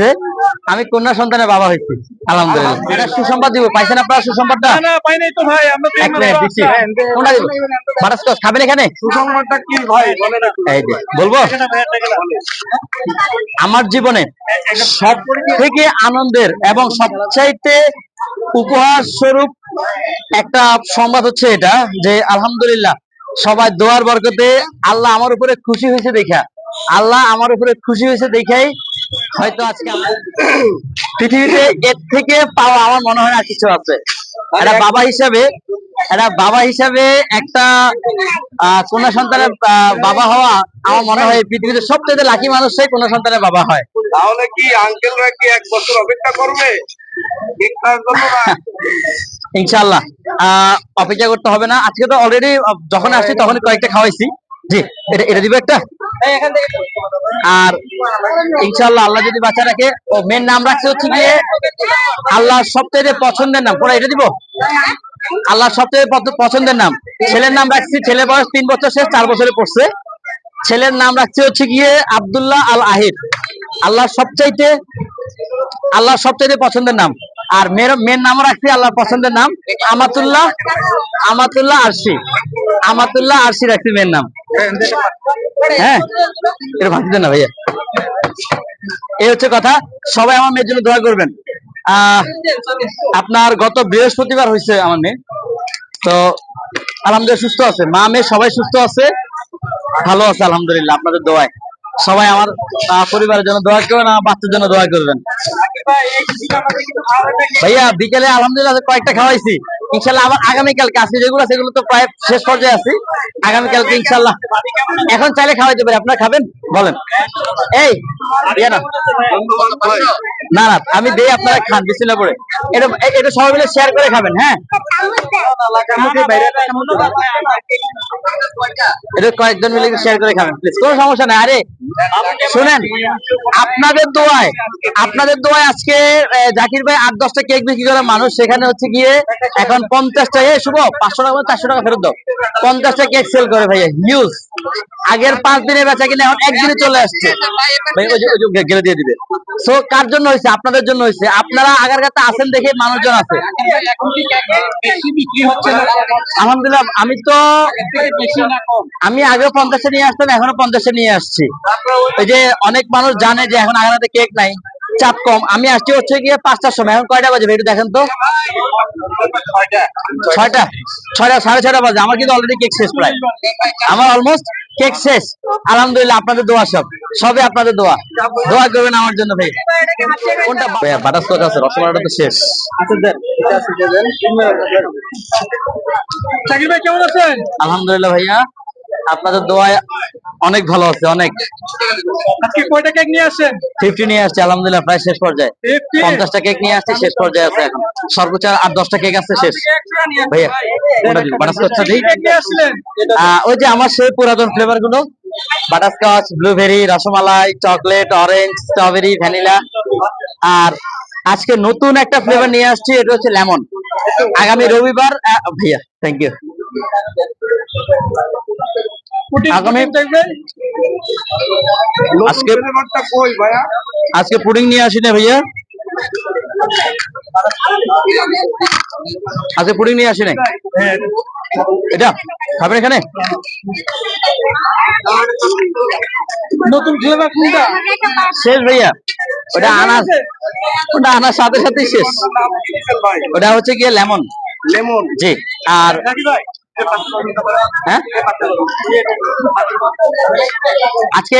হয়েছে। আমি কন্যা সন্তানের বাবা হয়েছি। আলহামদুলিল্লাহ। এটা সুসংবাদ দিব। পাইছেন আপনারা সুসংবাদটা? না পাই নাই তো ভাই আমরা তো এক দিচ্ছি। কোনটা দিব বাটারস্কচ খাবেন এখানে? সুসংবাদটা কি ভাই বলে এই যে বলব? আমার জীবনে সব থেকে আনন্দের এবং সবচাইতে উপহার স্বরূপ একটা সংবাদ হচ্ছে এটা যে আলহামদুলিল্লাহ সবাই দোয়ার বরকতে আল্লাহ আমার উপরে খুশি হয়েছে দেখা। আল্লাহ আমার উপরে খুশি হয়েছে দেখাই। হয়তো আজকে পৃথিবীতে এর থেকে পাওয়া আমার মনে হয় না কিছু আছে। একটা বাবা হিসাবে একটা বাবা হিসাবে একটা কন্যা সন্তানের বাবা হওয়া আমার মনে হয় পৃথিবীতে সবচেয়ে লাকি মানুষই কন্যা সন্তানের বাবা হয়। তাহলে কি আঙ্কেলরা কি এক বছর অপেক্ষা করবে? ইনশাল্লাহ আহ, অপেক্ষা করতে হবে না। আজকে তো অলরেডি যখন আসছি তখন কয়েকটা খাওয়াইছি। জি, এটা এটা দিবে একটা? আর ইনশাল্লাহ আল্লাহ যদি বাচ্চা রাখে, ও মেন নাম রাখছে হচ্ছে গিয়ে আল্লাহর সবচেয়ে পছন্দের নাম। কোন এটা দিব? আল্লাহর সবচেয়ে পছন্দের নাম। ছেলের নাম রাখছি ছেলের বয়স তিন বছর শেষ চার বছরে পড়ছে। ছেলের নাম রাখছে হচ্ছে গিয়ে আব্দুল্লাহ আল আহির। আল্লাহর সবচাইতে আল্লাহর সবচাইতে পছন্দের নাম। আর মেয়ের মেয়ের নামও রাখছি, আল্লাহর পছন্দের নাম। আমাতুল্লাহ আমাতুল্লাহ আরশি। আমাতুল্লাহ আরশি রাখছি মেয়ের নাম। হ্যাঁ করবেন। আপনার গত বৃহস্পতিবার হয়েছে আমার মেয়ে। তো, আলহামদুলিল্লাহ সুস্থ আছে। মা, মেয়ে সবাই সুস্থ আছে, ভালো আছে, আলহামদুলিল্লাহ, আপনাদের দোয়ায়। সবাই আমার পরিবারের জন্য দোয়া করবেন, আমার বাচ্চার জন্য দোয়া করবেন। ভাইয়া, বিকেলে আলহামদুলিল্লাহ কয়েকটা খাওয়াইছি। ইনশাল্লাহ আবার আগামীকালকে আজকে যেগুলো সেগুলো তো প্রায় শেষ পর্যায়ে আছি। আগামীকালকে ইনশাল্লাহ এখন চাইলে খাওয়াইতে পারি। আপনারা খাবেন? বলেন। এই না। না আমি দেই, আপনারা খান, বিসমিল্লাহ করে এটা এটা সবাই মিলে শেয়ার করে খাবেন হ্যাঁ? এটা কয়েকজন মিলে শেয়ার করে খাবেন প্লিজ কোনো সমস্যা নাই। আরে শুনেন, আপনাদের দোয়ায় আপনাদের দোয়ায় আজকে জাকির ভাই আট, দশটা কেক বিক্রি করে মানুষ, সেখানে হচ্ছে গিয়ে এখন পঞ্চাশটা এ শুভ, পাঁচশো টাকা চারশো টাকা ফেরত দাও। পঞ্চাশটা কেক সেল করে ভাইয়া হিউজ আগের পাঁচ দিনের বেচা কিনে এখন একদিনে চলে আসছে। ভাই ওই যে গেলে দিয়ে দিবে। সো কার জন্য হয়েছে? আপনাদের জন্য হয়েছে। আপনারা আগার কাছে আছেন দেখে মানুষজন আছে। আলহামদুলিল্লাহ আমি তো আমি আগেও পঞ্চাশে নিয়ে আসতাম এখনও পঞ্চাশে নিয়ে আসছি। ওই যে অনেক মানুষ জানে যে এখন আগানাতে কেক নাই। চাপ কম। আমি আসছি হচ্ছে গিয়ে পাঁচটার সময়। এখন কয়টা বাজে একটু দেখেন তো। ছয়টা? ছয়টা সাড়ে ছয়টা বাজে। আমার কিন্তু অলরেডি কেক শেষ প্রায়। আমার অলমোস্ট কেক শেষ। আলহামদুলিল্লাহ আপনাদের দোয়া সব। সবে আপনাদের দোয়া। দোয়া করবেন আমার জন্য ভাই। কোনটা ভাইয়া বাটারস্কচ আছে রসমালাইটা তো শেষ। আছেন? আলহামদুলিল্লাহ ভাইয়া। আপনাদের দোয়ায় অনেক ভালো আছে অনেক। আজকে কয়টা কেক নিয়ে আসেন ফিফটি নিয়ে আসছে আলহামদুলিল্লাহ প্রায় শেষ পর্যায়ে। 50 পঞ্চাশটা কেক নিয়ে আসছে শেষ পর্যায়ে আছে। এখন সর্বোচ্চ আর দশটা কেক আছে শেষ। ভাইয়া কোনটা দিবি বাটারস্কচটা দিই ওই যে আমার সেই পুরাতন ফ্লেভারগুলো butterscotch blueberry rasmalai chocolate orange strawberry vanilla আর আজকে নতুন একটা ফ্লেভার নিয়ে আসছি এটা হচ্ছে লেমন আগামী রবিবার ভাইয়া থ্যাংক ইউ আগামী- আজকে পুডিং নিয়ে আসি না ভাইয়া। আজকে পুডিং নিয়ে আসি নাই এটা খাবেন এখানে? নতুন ফ্লেভার কোনটা? শেষ ভাইয়া। ওটা আনার ওটা আনার সাথে সাথে শেষ। ওটা হচ্ছে গিয়ে লেমন। লেমন। জি আর হ্যাঁ? আজকে